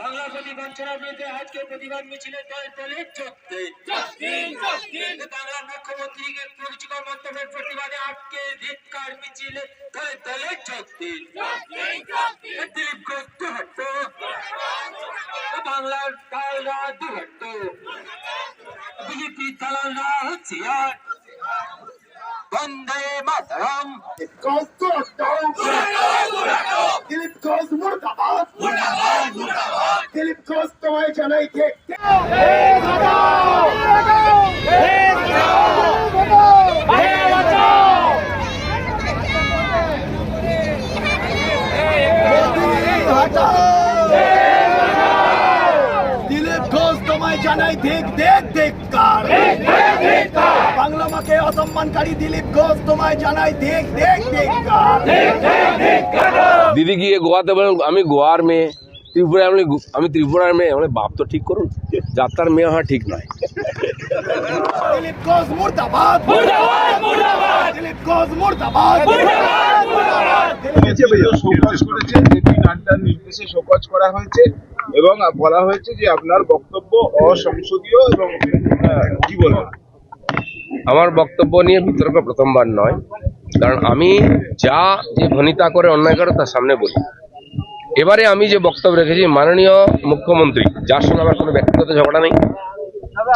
বাংলা প্রতি বঞ্চনার বিরুদ্ধে আজকে প্রতিবাদ মিছিলে দল দলের চোখে বাংলার মুখ্যমন্ত্রীকে কুরুচিকর মন্তব্যের প্রতিবাদে আজকে ধিক্কার মিছিলে দল দলের চোখে দিলীপ ঘোষ দুহট্ট বাংলার তালরা দুহট্ট বিজেপি চালানরা হুঁশিয়ার বন্দে মাতরম দিলীপ ঘোষ মুর্দাবাদ দিলীপ ঘোষ তোমায় জানাই ঠিক দিলীপ ঘোষ তোমায় জানাই দেখ দেখ দেখ কার। বাংলা মাকে অসম্মানকারী দিলীপ ঘোষ তোমায় জানাই দেখ দেখ দেখ দিদি গিয়ে গোয়াতে বলেন আমি গোয়ার মেয়ে ত্রিপুরার আমি আমি ত্রিপুরার মেয়ে। মানে বাপ তো ঠিক করুন যাত্রার মেয়ে হওয়া ঠিক নয়। দিলীপ ঘোষ মুর্দাবাদ। দিলীপ ঘোষ মুর্দাবাদ। শোকজ করেছে জেপি নাড্ডার নির্দেশে শোকজ করা হয়েছে এবং বলা হয়েছে যে আপনার বক্তব্য অসংসদীয় এবং কি বলবেন আমার বক্তব্য নিয়ে বিতর্ক প্রথমবার নয়। কারণ আমি যা যে ভনিতা করে অন্যায় করে তার সামনে বলি। এবারে আমি যে বক্তব্য রেখেছি, মাননীয় মুখ্যমন্ত্রী, যার সঙ্গে আমার কোনো ব্যক্তিগত ঝগড়া নেই,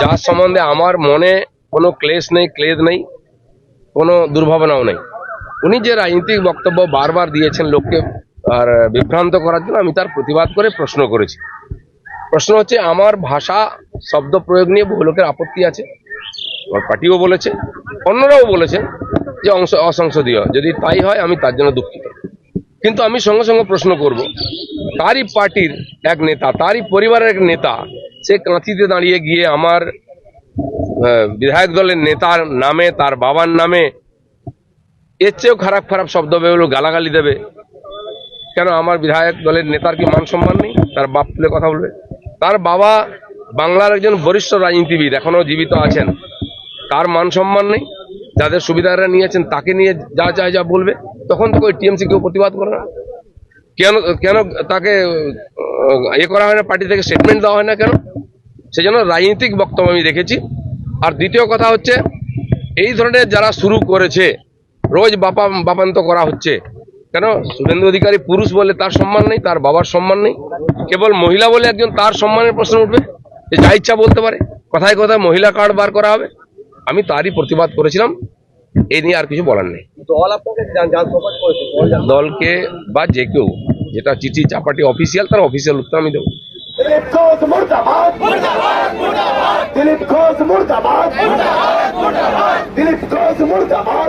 যার সম্বন্ধে আমার মনে কোনো ক্লেশ নেই, ক্লেদ নেই, কোনো দুর্ভাবনাও নেই। উনি যে রাজনৈতিক বক্তব্য বারবার দিয়েছেন লোককে আর বিভ্রান্ত করার জন্য, আমি তার প্রতিবাদ করে প্রশ্ন করেছি। প্রশ্ন হচ্ছে, আমার ভাষা শব্দ প্রয়োগ নিয়ে বহু লোকের আপত্তি আছে। আমার পার্টিও বলেছে, অন্যরাও বলেছেন যে অংশ, অসংসদীয়। যদি তাই হয়, আমি তার জন্য দুঃখিত। কিন্তু আমি সঙ্গে সঙ্গে প্রশ্ন করব, তারই পার্টির এক নেতা, তারই পরিবারের এক নেতা, সে কাঁথিতে দাঁড়িয়ে গিয়ে আমার বিধায়ক দলের নেতার নামে, তার বাবার নামে, এর চেয়েও খারাপ খারাপ শব্দ বেরোলো, গালাগালি দেবে। কেন আমার বিধায়ক দলের নেতার কি মান সম্মান নেই? তার বাপ তুলে কথা বলবে। তার বাবা বাংলার একজন বরিষ্ঠ রাজনীতিবিদ, এখনও জীবিত আছেন। তার মান সম্মান নেই, যাদের সুবিধারা নিয়েছেন তাকে নিয়ে যা চায় যা বলবে, তখন তো ওই টিএমসি কেউ প্রতিবাদ করে না। কেন কেন তাকে ইয়ে করা হয় না, পার্টি থেকে স্টেটমেন্ট দেওয়া হয় না কেন? সেজন্য রাজনৈতিক বক্তব্য আমি রেখেছি। আর দ্বিতীয় কথা হচ্ছে, এই ধরনের যারা শুরু করেছে, রোজ বাপা, বাপান্ত করা হচ্ছে, কেন শুভেন্দু অধিকারী পুরুষ বলে তার সম্মান নেই, তার বাবার সম্মান নেই, কেবল মহিলা বলে একজন তার সম্মানের প্রশ্ন উঠবে, যে যা ইচ্ছা বলতে পারে, কথায় কথায় মহিলা কার্ড বার করা হবে। আমি তারই প্রতিবাদ করেছিলাম এই নিয়ে আর কিছু বলার নেই। দলকে বা যে কেউ যেটা চিঠি চাপাটি অফিসিয়াল তার অফিসিয়াল উত্তর আমি দেবো। দিলীপ ঘোষ মুর্দাবাদ। দিলীপ ঘোষ মুর্দাবাদ। দিলীপ ঘোষ মুর্দাবাদ।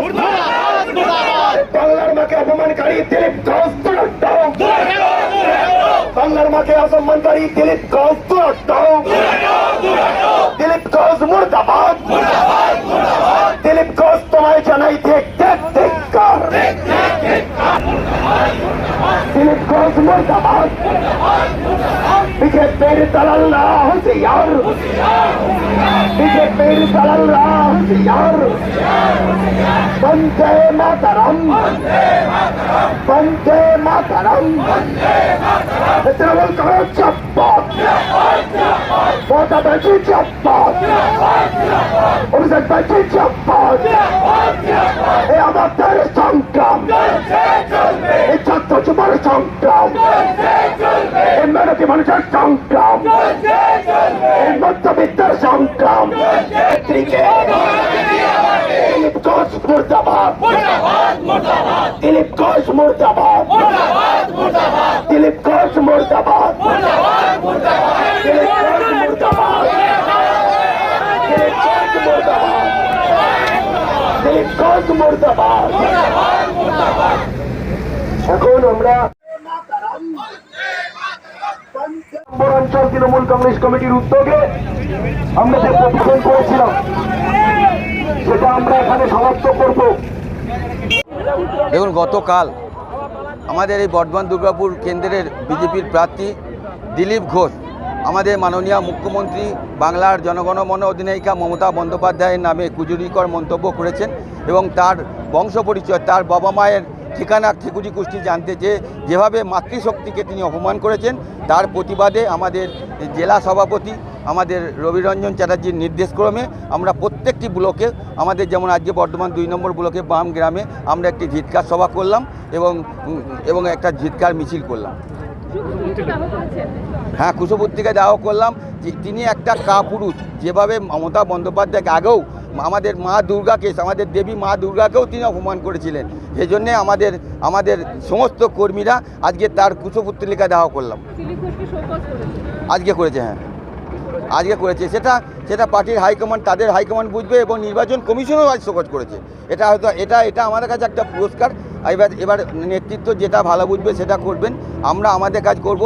বাংলার মাকে দিলীপ ঘোষ তুরট্টাও অসম্মানকারী দিলীপ ঘোষ দিলীপ ঘোষ মুর্দাবাদ। দিলীপ দিলীপ মুর্দাবাদ বিজেপির দালালরা হুঁশিয়ার বিজেপির দালালরা হুঁশিয়ার বন্দে মাতরম বন্দে মাতরম তৃণমূল করো চপ্পট মমতা ব্যানার্জি চপ্পট অভিষেক ব্যানার্জি চপ্পট এ আমাদের সংগ্রাম এই ছাত্র যুবর সংগ্রাম এই মেরুতি মানুষের সংগ্রাম এই মধ্যবিত্তের সংগ্রাম দিলীপ ঘোষ মুর্দাবাদ দিলীপ ঘোষ মুর্দাবাদ দিলীপ ঘোষ মুর্দাবাদ দিলীপ ঘোষ মুর্দাবাদ দিলীপ ঘোষ মুর্দাবাদ ঘোষ মুর্দাবাদ। এখন আমরা অঞ্চল তৃণমূল কংগ্রেস কমিটির উদ্যোগে আমরা যে প্রতিবেদন করেছিলাম, সেটা আমরা এখানে সমাপ্ত করব। দেখুন, গতকাল আমাদের এই বর্ধমান দুর্গাপুর কেন্দ্রের বিজেপির প্রার্থী দিলীপ ঘোষ আমাদের মাননীয় মুখ্যমন্ত্রী বাংলার জনগণমন অধিনায়িকা মমতা বন্দ্যোপাধ্যায়ের নামে কুজুরিকর মন্তব্য করেছেন এবং তার বংশ পরিচয় তার বাবা মায়ের ঠিকানা, ঠিকুজি কুষ্টি জানতে চেয়ে যেভাবে মাতৃশক্তিকে তিনি অপমান করেছেন, তার প্রতিবাদে আমাদের জেলা সভাপতি, আমাদের রবিরঞ্জন চ্যাটার্জির নির্দেশক্রমে আমরা প্রত্যেকটি ব্লকে, আমাদের যেমন আজকে বর্ধমান দুই নম্বর ব্লকে বাম গ্রামে আমরা একটি ধিৎকার সভা করলাম এবং এবং একটা ধিৎকার মিছিল করলাম। হ্যাঁ কুশপুত্রিকায় দাওয়া করলাম যে তিনি একটা কাপুরুষ। যেভাবে মমতা বন্দ্যোপাধ্যায়কে আগেও আমাদের মা দুর্গাকে আমাদের দেবী মা দুর্গাকেও তিনি অপমান করেছিলেন। সেই জন্যে আমাদের আমাদের সমস্ত কর্মীরা আজকে তার কুশপুত্রিকা দেওয়া করলাম। আজকে করেছে হ্যাঁ। আজকে করেছে। সেটা সেটা পার্টির হাইকমান্ড, তাদের হাইকমান্ড বুঝবে এবং নির্বাচন কমিশনও আজ শোকজ করেছে। এটা হয়তো, এটা এটা আমাদের কাছে একটা পুরস্কার। এবার এবার নেতৃত্ব যেটা ভালো বুঝবে সেটা করবেন। আমরা আমাদের কাজ করব।